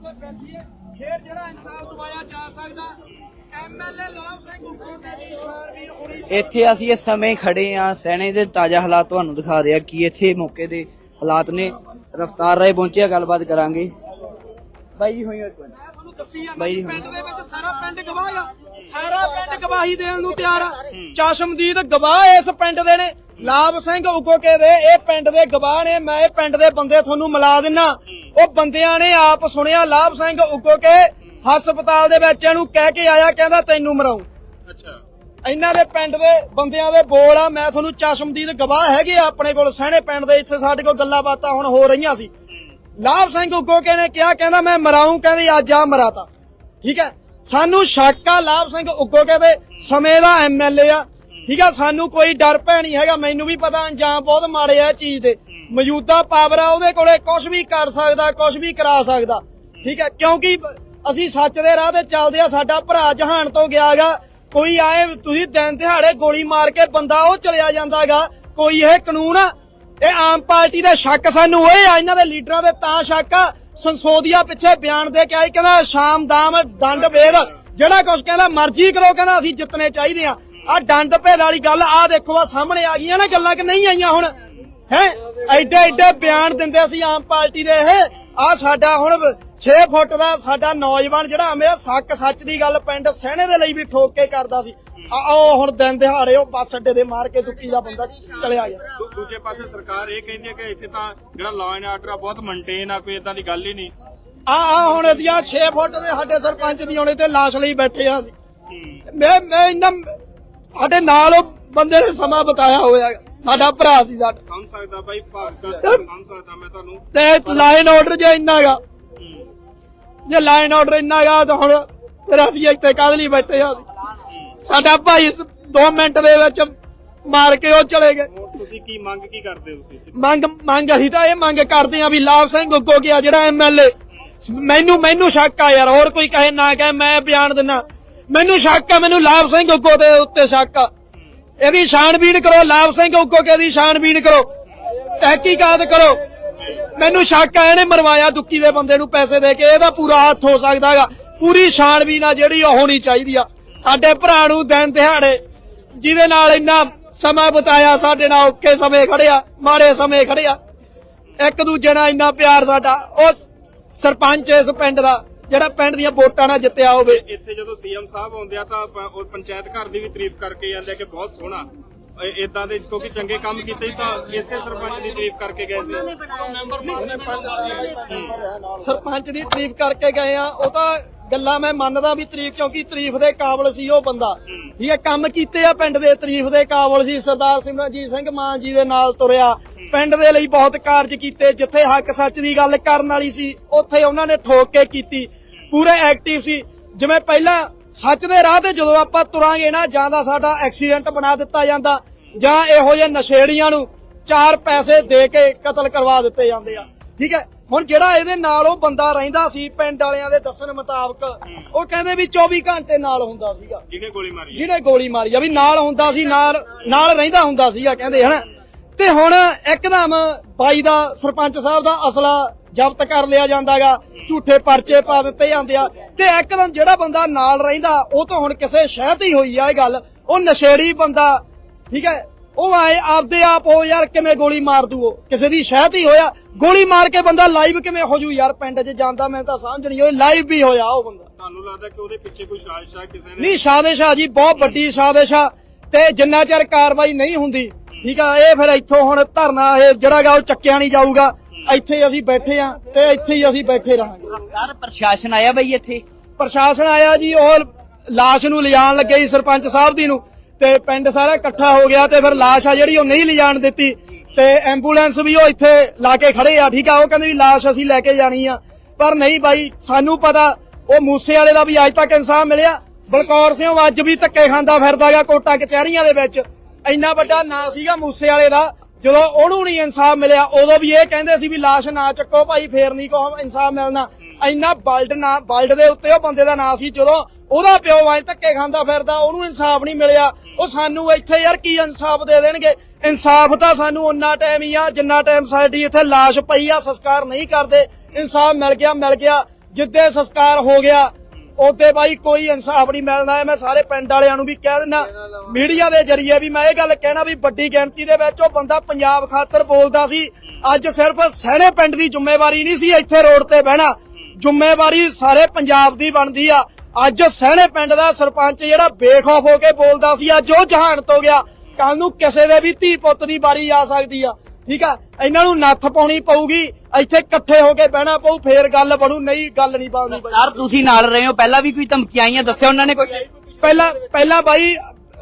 ਉੱਤੇ ਬੈਠੀ ਹੈ। ਫਿਰ ਜਿਹੜਾ ਇਨਸਾਫ ਦਵਾਇਆ ਜਾ ਸਕਦਾ ਐਮਐਲਏ ਲਾਭ ਸਿੰਘ ਉੱਪਰ ਦੀ ਸ਼ਾਰਵੀਰ ਹੋਣੀ ਇੱਥੇ ਅਸੀਂ ਇਸ ਸਮੇਂ ਖੜੇ ਆ ਸੈਣੇ ਦੇ ਤਾਜ਼ਾ ਹਾਲਾਤ ਤੁਹਾਨੂੰ ਦਿਖਾ ਰਿਹਾ ਕਿ ਇੱਥੇ ਮੌਕੇ ਦੇ ਹਾਲਾਤ ਨੇ। ਰਫਤਾਰ ਰਾਏ ਪਹੁੰਚਿਆ ਗੱਲਬਾਤ ਕਰਾਂਗੇ। ਬਾਈ ਜੀ ਹੋਈ ਇੱਕ ਮਿੰਟ ਮੈਂ ਤੁਹਾਨੂੰ ਦੱਸੀ ਜਾਂਦਾ ਬਾਈ ਜੀ ਪਿੰਡ ਦੇ ਵਿੱਚ ਸਾਰਾ ਪਿੰਡ ਗਵਾਹ ਆ। ਸਾਰਾ ਪਿੰਡ ਗਵਾਹੀ ਦੇਣ ਨੂੰ ਤਿਆਰ ਆ। ਚਸ਼ਮਦੀਦ ਗਵਾਹ ਇਸ ਪਿੰਡ ਦੇ ਨੇ। ਲਾਭ ਸਿੰਘ ਉਗੋਕੇ ਦੇ ਇਹ ਪਿੰਡ ਦੇ ਗਵਾਹ ਨੇ। ਮੈਂ ਇਹ ਪਿੰਡ ਦੇ ਬੰਦੇ ਤੁਹਾਨੂੰ ਮਿਲਾ ਦਿੰਨਾ। ਉਹ ਬੰਦਿਆਂ ਨੇ ਆਪ ਸੁਣਿਆ ਲਾਭ ਸਿੰਘ ਉਗੋਕੇ ਹਸਪਤਾਲ ਦੇ ਵਿੱਚ ਇਹਨੂੰ ਕਹਿ ਕੇ ਆਇਆ ਕਹਿੰਦਾ ਤੈਨੂੰ ਮਰਾਉ। ਅੱਛਾ। ਇਹਨਾਂ ਦੇ ਪਿੰਡ ਦੇ ਬੰਦਿਆਂ ਦੇ ਬੋਲ ਆ ਮੈਂ ਤੁਹਾਨੂੰ ਚਸ਼ਮਦੀਦ ਗਵਾਹ ਹੈਗੇ ਆ ਆਪਣੇ ਕੋਲ ਸਹਿਣੇ ਪਿੰਡ ਦੇ ਇੱਥੇ ਸਾਡੇ ਕੋਲ ਗੱਲਾਂ ਬਾਤਾਂ ਹੁਣ ਹੋ ਰਹੀਆਂ ਸੀ। ਲਾਭ ਸਿੰਘ ਉਗੋਕੇ ਨੇ ਕਿਹਾ ਕਹਿੰਦਾ ਮੈਂ ਮਰਾਉਂ ਕਹਿੰਦੀ ਅੱਜ ਆ ਮਰਾਤਾ। ਠੀਕ ਹੈ? ਸਾਨੂੰ ਸ਼ੱਕ ਆ ਲਾਭ ਸਿੰਘ ਉਗੋਕੇ ਦੇ ਸਮੇਂ ਦਾ ਐਮਐਲਏ ਆ। ਠੀਕ ਆ? ਸਾਨੂੰ ਕੋਈ ਡਰ ਭੈ ਨਹੀਂ ਹੈਗਾ ਮੈਨੂੰ ਵੀ ਪਤਾ ਅੰਜਾਮ ਬਹੁਤ ਮਾੜੇ ਆ ਚੀਜ਼ ਦੇ। ਮੌਜੂਦਾ ਪਾਵਰ ਆ, ਉਹਦੇ ਕੋਲੇ ਕੁਝ ਵੀ ਕਰ ਸਕਦਾ ਕੁਝ ਵੀ ਕਰਾ ਸਕਦਾ। ਠੀਕ ਹੈ, ਕਿਉਂਕਿ ਅਸੀਂ ਸੱਚ ਦੇ ਰਾਹ ਤੇ ਚੱਲਦੇ ਆ ਸਾਡਾ ਭਰਾ ਜਹਾਨ ਤੋਂ ਗਿਆਗਾ ਕੋਈ ਆਏ, ਤੁਸੀਂ ਦਿਨ ਦਿਹਾੜੇ ਗੋਲੀ ਮਾਰ ਕੇ ਬੰਦਾ ਉਹ ਚਲਿਆ ਜਾਂਦਾਗਾ ਕੋਈ ਇਹ ਕਾਨੂੰਨ ਆ ਇਹ ਆਮ ਪਾਰਟੀ ਦਾ ਸ਼ੱਕ ਸਾਨੂੰ, ਓਏ ਆ ਇਹਨਾਂ ਦੇ ਲੀਡਰਾਂ ਦੇ ਤਾਂ ਸ਼ੱਕ ਆ। ਸੰਸੋਦੀਆ ਪਿੱਛੇ ਬਿਆਨ ਦੇ ਕੇ ਆਈ ਕਹਿੰਦਾ ਸ਼ਾਮ ਦਾਮ ਦੰਡ ਭੇਦ ਜਿਹੜਾ ਕੁਝ ਕਹਿੰਦਾ ਮਰਜ਼ੀ ਕਰੋ, ਕਹਿੰਦਾ ਅਸੀਂ ਜਿੱਤਨੇ ਚਾਹੀਦੇ ਆ ਆ ਦੰਡ ਭੇਦ ਵਾਲੀ ਗੱਲ ਆ ਦੇਖੋ ਆ ਸਾਹਮਣੇ ਆ ਗਈਆਂ ਨਾ ਗੱਲਾਂ ਕਿ ਨਹੀਂ ਆਈਆਂ ਹੁਣ? ਹੈ? ਐਡੇ ਐਡੇ ਬਿਆਨ ਦਿੰਦੇ ਸੀ ਆਮ ਪਾਰਟੀ ਦੇ ਇਹ ਆ ਸਾਡਾ ਹੁਣ 6 ਫੁੱਟ ਦਾ ਸਾਡਾ ਨੌਜਵਾਨ ਜਿਹੜਾ ਹਮੇ ਸੱਕ ਸੱਚ ਦੀ ਗੱਲ ਪਿੰਡ ਸਹਿਣੇ ਦੇ ਲਈ ਵੀ ਠੋਕ ਕੇ ਕਰਦਾ ਸੀ। ਆ ਉਹ ਹੁਣ ਦਿਨ ਦਿਹਾੜੇ ਉਹ ਬੱਸ ਅੱਡੇ ਦੇ ਮਾਰ ਕੇ ਦੁੱਕੀ ਦਾ ਬੰਦਾ ਚਲਿਆ ਗਿਆ। ਦੂ- ਦੂਜੇ ਪਾਸੇ ਸਰਕਾਰ ਇਹ ਕਹਿੰਦੀ ਹੈ ਕਿ ਇੱਥੇ ਤਾਂ ਜਿਹੜਾ ਲਾਅ ਐਂਡ ਆਰਡਰ ਆ ਬਹੁਤ ਮੇਨਟੇਨ ਆ ਕੋਈ ਇਦਾਂ ਦੀ ਗੱਲ ਹੀ ਨਹੀਂ। ਆ ਆ ਹੁਣ ਅਸੀਂ ਆ 6 ਫੁੱਟ ਦੇ ਸਾਡੇ ਸਰਪੰਚ ਦੀ ਆਉਣੇ ਤੇ ਲਾਸ਼ ਲਈ ਬੈਠੇ ਆ ਅਸੀਂ। ਮੈਂ ਮੈਂ ਇੰਨਾ ਸਾਡੇ ਨਾਲ ਉਹ ਬੰਦੇ ਨੇ ਸਮਾਂ ਬਤਾਇਆ ਹੋਇਆ। ਸਾਡਾ ਭਰਾ ਸੀ ਸਾਡਾ। ਸਮਝ ਸਕਦਾ ਬਾਈ ਭਾਗਤ ਸਮਝ ਸਕਦਾ ਮੈਂ ਤੁਹਾਨੂੰ। ਤੇ ਲਾਈਨ ਆਰਡਰ ਜੇ ਇੰਨਾਗਾ ਜੇ ਲਾਈਨ ਆਰਡਰ ਇੰਨਾਗਾ ਤਾਂ ਹੁਣ ਫਿਰ ਅਸੀਂ ਇੱਥੇ ਕਾਹਦੇ ਲਈ ਬੈਠੇ ਆ। ਸਾਡਾ ਭਾਈ ਇਸ 2 ਮਿੰਟ ਦੇ ਵਿੱਚ ਮਾਰ ਕੇ ਉਹ ਚਲੇ ਗਏ। ਤੁਸੀਂ ਕੀ ਮੰਗ ਕੀ ਕਰਦੇ ਹੋ ਤੁਸੀਂ? ਮੰਗ ਮੰਗ ਅਸੀਂ ਤਾਂ ਇਹ ਮੰਗ ਕਰਦੇ ਆ ਵੀ ਲਾਭ ਸਿੰਘ ਉੱਗੋ ਗਿਆ ਜਿਹੜਾ ਐਮਐਲਏ ਮੈਨੂੰ ਮੈਨੂੰ ਸ਼ੱਕ ਆ ਯਾਰ ਹੋਰ ਕੋਈ ਕਹੇ ਨਾ ਕਹੇ ਮੈਂ ਬਿਆਨ ਦਿੰਨਾ ਮੈਨੂੰ ਸ਼ੱਕ ਆ ਮੈਨੂੰ ਲਾਭ ਸਿੰਘ ਉੱਗੋ ਦੇ ਉੱਤੇ ਸ਼ੱਕ ਆ। ਇਹਦੀ ਛਾਣਬੀਣ ਕਰੋ, ਲਾਭ ਸਿੰਘ ਉੱਗੋ ਕੇ ਦੀ ਛਾਣਬੀਣ ਕਰੋ। ਤਹਿਕੀਕਾਤ ਕਰੋ। ਮੈਨੂੰ ਸ਼ੱਕ ਆ, ਇਹਨੇ ਮਰਵਾਇਆ ਦੁੱਕੀ ਦੇ ਬੰਦੇ ਨੂੰ ਪੈਸੇ ਦੇ ਕੇ, ਇਹਦਾ ਪੂਰਾ ਹੱਥ ਹੋ ਸਕਦਾ ਪੂਰੀ ਛਾਣਬੀਣ ਆ ਜਿਹੜੀ ਉਹ ਹੋਣੀ ਚਾਹੀਦੀ ਆ। ਸਾਡੇ ਭਰਾ ਨੂੰ ਦਿਨ ਦਿਹਾੜੇ ਜਿਹਦੇ ਨਾਲ ਇੰਨਾ ਸਮਾਂ ਬਤਾਇਆ, ਸਾਡੇ ਨਾਲ ਔਖੇ ਸਮੇਂ ਖੜਿਆ, ਮਾੜੇ ਸਮੇਂ ਖੜਿਆ। ਇੱਕ ਦੂਜੇ ਨਾਲ ਇੰਨਾ ਪਿਆਰ ਸਾਡਾ। ਉਹ ਸਰਪੰਚ ਇਸ ਪਿੰਡ ਦਾ ਜਿਹੜਾ ਪਿੰਡ ਦੀਆਂ ਵੋਟਾਂ ਨਾਲ ਜਿੱਤਿਆ ਹੋਵੇ। ਇੱਥੇ ਜਦੋਂ ਸੀਐਮ ਸਾਹਿਬ ਆਉਂਦੇ ਆ ਤਾਂ ਉਹ ਪੰਚਾਇਤ ਘਰ ਦੀ ਵੀ ਤਾਰੀਫ ਕਰਕੇ ਜਾਂਦੇ ਆ ਕਿ ਬਹੁਤ ਸੋਹਣਾ। ਇਦਾਂ ਦੇ ਕਿਉਂਕਿ ਚੰਗੇ ਕੰਮ ਕੀਤੇ ਤਾਂ ਇਸੇ ਸਰਪੰਚ ਦੀ ਤਾਰੀਫ ਕਰਕੇ ਗਏ ਸੀ। ਸਰਪੰਚ ਦੀ ਤਾਰੀਫ ਕਰਕੇ ਗਏ ਆ ਉਹ ਤਾਂ ਗੱਲਾਂ ਮੈਂ ਮੰਨਦਾ ਵੀ ਤਾਰੀਫ ਕਿਉਂਕਿ ਤਾਰੀਫ ਦੇ ਕਾਬਲ ਸੀ ਉਹ ਬੰਦਾ। ਠੀਕ ਹੈ ਕੰਮ ਕੀਤੇ ਆ ਪਿੰਡ ਦੇ ਤਾਰੀਫ ਦੇ ਕਾਬਲ ਸੀ ਸਰਦਾਰ ਸਿਮਰਨਜੀਤ ਸਿੰਘ ਮਾਨ ਜੀ ਦੇ ਨਾਲ ਤੁਰਿਆ। ਪਿੰਡ ਦੇ ਲਈ ਬਹੁਤ ਕਾਰਜ ਕੀਤੇ ਜਿੱਥੇ ਹੱਕ ਸੱਚ ਦੀ ਗੱਲ ਕਰਨ ਵਾਲੀ ਸੀ ਉੱਥੇ ਉਹਨਾਂ ਨੇ ਠੋਕ ਕੇ ਕੀਤੀ। ਪੂਰੇ ਐਕਟਿਵ ਸੀ। ਜਿਵੇਂ ਪਹਿਲਾਂ ਸੱਚ ਦੇ ਰਾਹ ਤੇ ਜਦੋਂ ਆਪਾਂ ਤੁਰਾਂਗੇ ਨਾ ਜਾਂ ਤਾਂ ਸਾਡਾ ਐਕਸੀਡੈਂਟ ਬਣਾ ਦਿੱਤਾ ਜਾਂਦਾ ਜਾਂ ਇਹੋ ਜਿਹੇ ਨਸ਼ੇੜੀਆਂ ਨੂੰ ਚਾਰ ਪੈਸੇ ਦੇ ਕੇ ਕਤਲ ਕਰਵਾ ਦਿੱਤੇ ਜਾਂਦੇ ਆ। ਠੀਕ ਹੈ? ਹੁਣ ਜਿਹੜਾ ਇਹਦੇ ਨਾਲ ਉਹ ਬੰਦਾ ਰਹਿੰਦਾ ਸੀ ਪਿੰਡ ਵਾਲਿਆਂ ਦੇ ਦੱਸਣ ਮੁਤਾਬਕ ਉਹ ਕਹਿੰਦੇ ਵੀ 24 ਘੰਟੇ ਨਾਲ ਹੁੰਦਾ ਸੀਗਾ। ਜਿਹਨੇ ਗੋਲੀ ਮਾਰੀ। ਜਿਹਨੇ ਗੋਲੀ ਮਾਰੀ ਆ ਵੀ ਨਾਲ ਹੁੰਦਾ ਸੀ ਨਾਲ ਨਾਲ ਰਹਿੰਦਾ ਹੁੰਦਾ ਸੀਗਾ ਕਹਿੰਦੇ ਹਨਾ? ਤੇ ਹੁਣ ਇੱਕਦਮ ਬਾਈ ਦਾ ਸਰਪੰਚ ਸਾਹਿਬ ਦਾ ਅਸਲਾ ਜ਼ਬਤ ਕਰ ਲਿਆ ਜਾਂਦਾਗਾ ਝੂਠੇ ਪਰਚੇ ਪਾ ਦਿੱਤੇ ਜਾਂਦੇ ਆ। ਤੇ ਇੱਕਦਮ ਜਿਹੜਾ ਬੰਦਾ ਨਾਲ ਰਹਿੰਦਾ ਉਹ ਤਾਂ ਹੁਣ ਕਿਸੇ ਸ਼ਹਿਰ ਹੀ ਹੋਈ ਆ ਇਹ ਗੱਲ। ਉਹ ਨਸ਼ੇੜੀ ਬੰਦਾ ਠੀਕ ਹੈ? ਉਹ ਆਏ ਆਪਦੇ ਆਪ ਹੋ ਯਾਰ ਕਿਵੇਂ ਗੋਲੀ ਮਾਰ ਦੂ ਉਹ? ਕਿਸੇ ਦੀ ਸ਼ਹਿਦ ਹੀ ਹੋਇਆ ਗੋਲੀ ਮਾਰ ਕੇ ਬੰਦਾ ਲਾਈਵ ਕਿਵੇਂ ਹੋ ਜੂ? ਯਾਰ ਪਿੰਡ 'ਚ ਜਾਂਦਾ ਮੈਂ ਤਾਂ ਸਮਝ ਨਹੀਂ ਉਹ ਲਾਈਵ ਵੀ ਹੋਇਆ ਉਹ ਬੰਦਾ। ਤੁਹਾਨੂੰ ਲੱਗਦਾ ਕਿ ਉਹਦੇ ਪਿੱਛੇ ਕੋਈ ਸਾਜ਼ਿਸ਼ ਆ ਕਿਸੇ ਨੇ? ਨਹੀਂ ਸਾਜ਼ਿਸ਼ ਆ ਜੀ ਬਹੁਤ ਵੱਡੀ ਸਾਜ਼ਿਸ਼ ਆ ਤੇ ਜਿੰਨਾ ਚਿਰ ਕਾਰਵਾਈ ਨਹੀਂ ਹੁੰਦੀ ਠੀਕ ਆ ਇਹ ਫਿਰ ਇੱਥੋਂ ਹੁਣ ਧਰਨਾ ਇਹ ਜਿਹੜਾ ਗਾ ਉਹ ਚੱਕਿਆ ਨਹੀਂ ਜਾਊਗਾ। ਇੱਥੇ ਅਸੀਂ ਬੈਠੇ ਆ ਤੇ ਇੱਥੇ ਹੀ ਅਸੀਂ ਬੈਠੇ ਰਹਾਂਗੇ। ਪ੍ਰਸ਼ਾਸਨ ਆਇਆ ਬਈ ਇੱਥੇ? ਪ੍ਰਸ਼ਾਸਨ ਆਇਆ ਜੀ ਉਹ ਲਾਸ਼ ਨੂੰ ਲਿਜਾਣ ਲੱਗੇ ਸੀ ਸਰਪੰਚ ਸਾਹਿਬ ਦੀ ਨੂੰ। ਤੇ ਪਿੰਡ ਸਾਰਾ ਇਕੱਠਾ ਹੋ ਗਿਆ ਤੇ ਫਿਰ ਲਾਸ਼ ਆ ਜਿਹੜੀ ਉਹ ਨਹੀਂ ਲਿਜਾਣ ਦਿੱਤੀ। ਤੇ ਐਂਬੂਲੈਂਸ ਵੀ ਉਹ ਇੱਥੇ ਲਾ ਕੇ ਖੜੇ ਆ ਠੀਕ ਆ ਉਹ ਕਹਿੰਦੇ ਵੀ ਲਾਸ਼ ਅਸੀਂ ਲੈ ਕੇ ਜਾਣੀ ਆ। ਪਰ ਨਹੀਂ ਬਾਈ ਸਾਨੂੰ ਪਤਾ ਉਹ ਮੂਸੇ ਵਾਲੇ ਦਾ ਵੀ ਅੱਜ ਤੱਕ ਇਨਸਾਫ ਮਿਲਿਆ। ਬਲਕੌਰ ਸਿੰਘ ਅੱਜ ਵੀ ਧੱਕੇ ਖਾਂਦਾ ਫਿਰਦਾਗਾ ਕੋਟਾ ਕਚਹਿਰੀਆਂ ਦੇ ਵਿੱਚ। ਇੰਨਾ ਵੱਡਾ ਨਾਂ ਸੀਗਾ ਮੂਸੇ ਵਾਲੇ ਦਾ, ਜਦੋਂ ਉਹਨੂੰ ਨਹੀਂ ਇਨਸਾਫ ਮਿਲਿਆ, ਉਦੋਂ ਵੀ ਇਹ ਕਹਿੰਦੇ ਸੀ ਵੀ ਲਾਸ਼ ਨਾ ਚੱਕੋ ਭਾਈ, ਫੇਰ ਨਹੀਂ ਕੋ ਇਨਸਾਫ ਮਿਲਣਾ। ਇੰਨਾ ਬਲਡ ਨਾ ਬਲਡ ਦੇ ਉੱਤੇ ਉਹ ਬੰਦੇ ਦਾ ਨਾਂ ਸੀ, ਜਦੋਂ ਉਹਦਾ ਪਿਓ ਵਾਂ ਧੱਕੇ ਖਾਂਦਾ ਫਿਰਦਾ, ਉਹਨੂੰ ਇਨਸਾਫ ਨਹੀਂ ਮਿਲਿਆ। ਉਹ ਸਾਨੂੰ ਇੱਥੇ ਯਾਰ ਕੀ ਇਨਸਾਫ ਦੇ ਦੇਣਗੇ? ਇਨਸਾਫ ਤਾਂ ਸਾਨੂੰ ਉਨਾ ਟਾਈਮ ਹੀ ਆ, ਜਿੰਨਾ ਟਾਈਮ ਸਾਡੀ ਇੱਥੇ ਲਾਸ਼ ਪਈ ਆ, ਸੰਸਕਾਰ ਨਹੀਂ ਕਰਦੇ। ਇਨਸਾਫ ਮਿਲ ਗਿਆ ਮਿਲ ਗਿਆ। ਜਿੱਦੇ ਸੰਸਕਾਰ ਹੋ ਗਿਆ ਉਹਦੇ ਬਾਈ ਕੋਈ ਇਨਸਾਫ ਨਹੀਂ ਮਿਲਦਾ ਹੈ। ਮੈਂ ਸਾਰੇ ਪਿੰਡ ਵਾਲਿਆਂ ਨੂੰ ਵੀ ਕਹਿ ਦਿੰਦਾ, ਮੀਡੀਆ ਦੇ ਜ਼ਰੀਏ ਵੀ ਮੈਂ ਇਹ ਗੱਲ ਕਹਿਣਾ ਵੀ ਵੱਡੀ ਗਿਣਤੀ ਦੇ ਵਿੱਚ ਉਹ ਬੰਦਾ ਪੰਜਾਬ ਖਾਤਰ ਬੋਲਦਾ ਸੀ, ਅੱਜ ਸਿਰਫ ਸਹਿਣੇ ਪਿੰਡ ਦੀ ਜ਼ਿੰਮੇਵਾਰੀ ਨਹੀਂ ਸੀ ਇੱਥੇ ਰੋਡ ਤੇ ਬਹਿਣਾ, ਜ਼ਿੰਮੇਵਾਰੀ ਸਾਰੇ ਪੰਜਾਬ ਦੀ ਬਣਦੀ ਆ ਅੱਜ ਸਹਿਣੇ ਪਿੰਡ ਦਾ ਸਰਪੰਚ ਜਿਹੜਾ ਬੇਖੌਫ ਹੋ ਕੇ ਬੋਲਦਾ ਸੀ, ਅੱਜ ਉਹ ਜਹਾਨ ਤੋਂ ਗਿਆ ਕੱਲ ਨੂੰ ਕਿਸੇ ਦੇ ਵੀ ਧੀ ਪੁੱਤ ਦੀ ਵਾਰੀ ਆ ਸਕਦੀ ਆ ਠੀਕ ਆ? ਇਹਨਾਂ ਨੂੰ ਨੱਥ ਪਾਉਣੀ ਪਊਗੀ ਇੱਥੇ ਇਕੱਠੇ ਹੋ ਕੇ ਬਹਿਣਾ ਪਊ ਫੇਰ ਗੱਲ ਬਣੂ ਨਹੀਂ ਗੱਲ ਨਹੀਂ ਬਣਨੀ ਯਾਰ ਤੁਸੀਂ ਨਾਲ ਰਹੇ ਹੋ ਪਹਿਲਾਂ ਵੀ ਕੋਈ ਧਮਕੀਆਂ ਆਈਆਂ ਦੱਸਿਆ ਉਹਨਾਂ ਨੇ ਕੋਈ? ਪਹਿਲਾਂ ਪਹਿਲਾਂ ਬਾਈ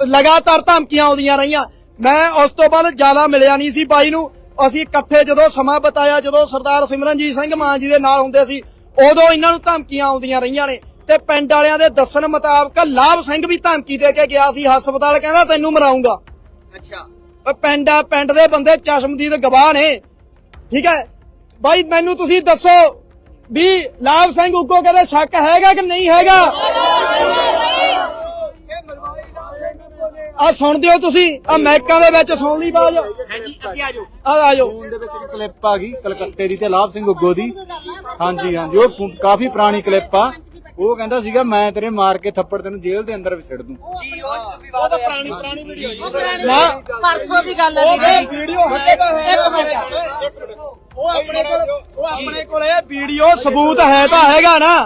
ਲਗਾਤਾਰ ਧਮਕੀਆਂ ਆਉਂਦੀਆਂ ਰਹੀਆਂ। ਮੈਂ ਉਸ ਤੋਂ ਬਾਅਦ ਜ਼ਿਆਦਾ ਮਿਲਿਆ ਨਹੀਂ ਸੀ ਬਾਈ ਨੂੰ। ਅਸੀਂ ਇਕੱਠੇ ਜਦੋਂ ਸਮਾਂ ਬਤਾਇਆ ਜਦੋਂ ਸਰਦਾਰ ਸਿਮਰਨਜੀਤ ਸਿੰਘ ਮਾਨ ਜੀ ਦੇ ਨਾਲ ਹੁੰਦੇ ਸੀ ਉਦੋਂ ਇਹਨਾਂ ਨੂੰ ਧਮਕੀਆਂ ਆਉਂਦੀਆਂ ਰਹੀਆਂ ਨੇ। ਤੇ ਪਿੰਡ ਵਾਲਿਆਂ ਦੇ ਦੱਸਣ ਮੁਤਾਬਕ ਲਾਭ ਸਿੰਘ ਵੀ ਧਮਕੀ ਦੇ ਕੇ ਗਿਆ ਸੀ ਹਸਪਤਾਲ ਕਹਿੰਦਾ ਤੈਨੂੰ ਮਰਾਉਂਗਾ। ਅੱਛਾ। ਪਿੰਡ ਆ ਪਿੰਡ ਦੇ ਬੰਦੇ ਚਸ਼ਮਦੀਦ ਗਵਾਹ ਨੇ। ਠੀਕ ਹੈ? ਬਾਈ ਮੈਨੂੰ ਤੁਸੀਂ ਦੱਸੋ ਵੀ ਲਾਭ ਸਿੰਘ ਉੱਗੋ ਕਹਿੰਦੇ ਸ਼ੱਕ ਹੈਗਾ ਕਿ ਨਹੀਂ ਹੈਗਾ? ਆ ਸੁਣਦੇ ਹੋ ਤੁਸੀਂ ਆ ਮੈਕਾਂ ਦੇ ਵਿੱਚ ਸੁਣ ਲਈ ਬਾਜ। ਹਾਂਜੀ ਅੱਗੇ ਆ ਜਾਓ। ਆ ਆ ਜਾਓ। ਫੋਨ ਦੇ ਵਿੱਚ ਇੱਕ ਕਲਿੱਪ ਆ ਗਈ ਕਲਕੱਤੇ ਦੀ ਤੇ ਲਾਭ ਸਿੰਘ ਉੱਗੋ ਦੀ। ਹਾਂਜੀ ਹਾਂਜੀ ਉਹ ਕਾਫੀ ਪੁਰਾਣੀ ਕਲਿੱਪ ਆ। ਉਹ ਕਹਿੰਦਾ ਸੀਗਾ ਮੈਂ ਤੇਰੇ ਮਾਰ ਕੇ ਥੱਪੜ ਤੈਨੂੰ ਜੇਲ੍ਹ ਦੇ ਅੰਦਰ ਵਿਛੜ ਦੂੰ। ਜੀ ਉਹ ਵਿਵਾਦ ਪੁਰਾਣੀ ਪੁਰਾਣੀ ਵੀਡੀਓ ਨਾ ਪਰਸੋਂ ਦੀ ਗੱਲ ਉਹ ਹੈ ਵੀਡੀਓ ਹੈਗਾ ਇੱਕ ਮਿੰਟ। ਉਹ ਆਪਣੇ ਕੋਲ ਉਹ ਆਪਣੇ ਕੋਲ ਇਹ ਵੀਡੀਓ ਸਬੂਤ ਹੈ ਤਾਂ ਹੈਗਾ ਨਾ।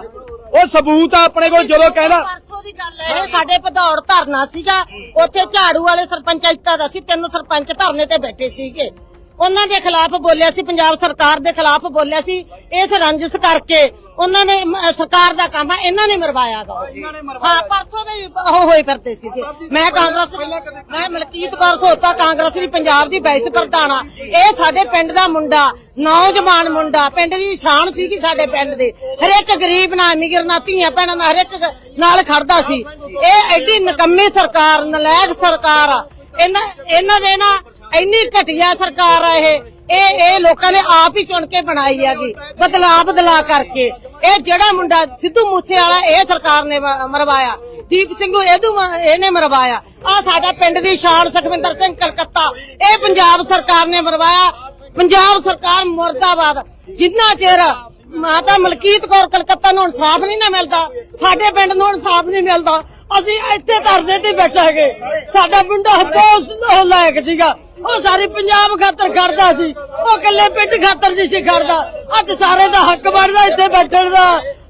ਉਹ ਸਬੂਤ ਆ ਆਪਣੇ ਕੋਲ ਜਦੋਂ ਕਹਿੰਦਾ ਪਰਸੋਂ ਦੀ ਗੱਲ ਹੈ। ਇਹ ਸਾਡੇ ਭਦੌੜ ਧਰਨਾ ਸੀਗਾ। ਉੱਥੇ ਝਾੜੂ ਵਾਲੇ ਸਰਪੰਚਾਇਤਾਂ ਦਾ ਸੀ। ਤਿੰਨ ਸਰਪੰਚ ਧਰਨੇ ਤੇ ਬੈਠੇ ਸੀਗੇ। ਉਹਨਾਂ ਦੇ ਖਿਲਾਫ ਬੋਲਿਆ ਸੀ। ਪੰਜਾਬ ਸਰਕਾਰ ਦੇ ਖਿਲਾਫ ਬੋਲਿਆ ਸੀ। ਇਸ ਰੰਜਿਸ਼ ਕਰਕੇ ਉਹਨਾਂ ਨੇ ਮ- ਸਰਕਾਰ ਦਾ ਕੰਮ ਆ ਇਹਨਾਂ ਨੇ ਮਰਵਾਇਆ ਗਾ ਹਾਂ ਪਰਸੋਂ ਦੇ ਉਹ ਹੋਏ ਫਿਰਦੇ ਸੀਗੇ। ਮੈਂ ਕਾਂਗਰਸ ਮੈਂ ਮਲਕੀਤ ਕੌਰ ਸੋਤਾ ਕਾਂਗਰਸ ਦੀ ਪੰਜਾਬ ਦੀ ਵਾਈਸ ਪ੍ਰਧਾਨ ਇਹ ਸਾਡੇ ਪਿੰਡ ਦਾ ਮੁੰਡਾ ਨੌਜਵਾਨ ਮੁੰਡਾ ਪਿੰਡ ਦੀ ਸ਼ਾਨ ਸੀਗੀ ਸਾਡੇ ਪਿੰਡ ਦੇ। ਹਰੇਕ ਗਰੀਬ ਨਾ ਅਮੀਰ ਨਾ ਧੀਆਂ ਭੈਣਾਂ ਨਾਲ ਹਰੇਕ ਨਾਲ ਖੜਦਾ ਸੀ। ਇਹ ਐਡੀ ਨਕੰਮੀ ਸਰਕਾਰ ਨਲਾਇਕ ਸਰਕਾਰ ਆ। ਇਹਨਾਂ ਇਹਨਾਂ ਦੇ ਨਾ ਇੰਨੀ ਘਟੀਆ ਸਰਕਾਰ ਆ ਇਹ। ਇਹ ਇਹ ਲੋਕਾਂ ਨੇ ਆਪ ਹੀ ਚੁਣ ਕੇ ਬਣਾਈ ਹੈਗੀ ਬਦਲਾ ਬਦਲਾ ਕਰਕੇ। ਇਹ ਜਿਹੜਾ ਮੁੰਡਾ ਸਿੱਧੂ ਮੂਸੇ ਵਾਲਾ ਇਹ ਸਰਕਾਰ ਨੇ ਮਰਵਾਇਆ। ਦੀਪ ਸਿੰਘ ਇਹਦੂ ਇਹਨੇ ਮਰਵਾਇਆ। ਆ ਸਾਡਾ ਪਿੰਡ ਦੀ ਸ਼ਾਨ ਸੁਖਵਿੰਦਰ ਸਿੰਘ ਕਲਕੱਤਾ। ਇਹ ਪੰਜਾਬ ਸਰਕਾਰ ਨੇ ਮਰਵਾਇਆ। ਪੰਜਾਬ ਸਰਕਾਰ ਮੁਰਦਾਬਾਦ। ਜਿੰਨਾ ਚਿਰ ਮਾਤਾ ਮਲਕੀਤ ਕੌਰ ਕਲਕੱਤਾ ਨੂੰ ਇਨਸਾਫ ਨਹੀਂ ਨਾ ਮਿਲਦਾ, ਸਾਡੇ ਪਿੰਡ ਨੂੰ ਇਨਸਾਫ ਨਹੀਂ ਮਿਲਦਾ, ਅਸੀਂ ਇੱਥੇ ਧਰਨੇ ਤੇ ਬੈਠਾਂਗੇ। ਸਾਡਾ ਮੁੰਡਾ ਬਹੁਤ ਲਾਇਕ ਸੀਗਾ। ਉਹ ਸਾਰੇ ਪੰਜਾਬ ਖਾਤਰ ਖੜਦਾ ਸੀ। ਉਹ ਇਕੱਲੇ ਪਿੰਡ ਖਾਤਰ ਨਹੀਂ ਸੀ ਖੜਦਾ। ਅੱਜ ਸਾਰੇ ਦਾ ਹੱਕ ਬਣਦਾ ਇੱਥੇ ਬੈਠਣ ਦਾ।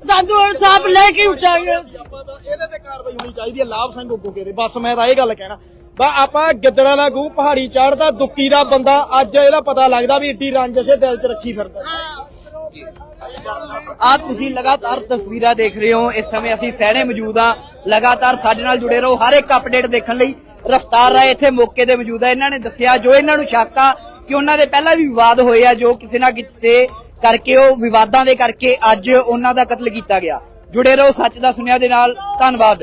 ਸਾਨੂੰ ਇਨਸਾਫ ਲੈ ਕੇ ਉੱਠਾਂਗੇ। ਇਹਦੇ ਤੇ ਕਾਰਵਾਈ ਹੋਣੀ ਚਾਹੀਦੀ ਹੈ। ਲਾਭ ਸਿੰਘ ਉੱਗੋਕੇ ਦੇ ਬਸ ਮੈਂ ਤਾਂ ਇਹ ਗੱਲ ਕਹਿਣਾ। ਬਾ ਆਪਾਂ ਗਿੱਦੜਾਂ ਦਾ ਗੂੰ ਪਹਾੜੀ ਚੜਦਾ ਦੁੱਕੀ ਦਾ ਬੰਦਾ ਅੱਜ ਇਹਦਾ ਪਤਾ ਲੱਗਦਾ ਵੀ ਏਡੀ ਰੰਜਿਸ਼ ਇਹ ਦਿਲ 'ਚ ਰੱਖੀ ਫਿਰਦਾ। ਆ ਤੁਸੀਂ ਲਗਾਤਾਰ ਤਸਵੀਰਾਂ ਦੇਖ ਰਹੇ ਹੋ। ਇਸ ਸਮੇਂ ਅਸੀਂ ਸਹਿਣੇ ਮੌਜੂਦ ਆ। ਲਗਾਤਾਰ ਸਾਡੇ ਨਾਲ ਜੁੜੇ ਰਹੋ ਹਰ ਇੱਕ ਅਪਡੇਟ ਦੇਖਣ ਲਈ। ਰਫਤਾਰ ਰਾਏ ਇੱਥੇ ਮੌਕੇ ਤੇ ਮੌਜੂਦ ਆ। ਇਹਨਾਂ ਨੇ ਦੱਸਿਆ, ਜੋ ਇਹਨਾਂ ਨੂੰ ਸ਼ੱਕ ਆ ਕਿ ਉਹਨਾਂ ਦੇ ਪਹਿਲਾਂ ਵੀ ਵਿਵਾਦ ਹੋਏ ਆ, ਜੋ ਕਿਸੇ ਨਾ ਕਿਸੇ ਕਰਕੇ ਉਹ ਵਿਵਾਦਾਂ ਦੇ ਕਰਕੇ ਅੱਜ ਉਹਨਾਂ ਦਾ ਕਤਲ ਕੀਤਾ ਗਿਆ। ਜੁੜੇ ਰਹੋ ਸੱਚ ਦਾ ਸੁਨਿਆ ਦੇ ਨਾਲ। ਧੰਨਵਾਦ।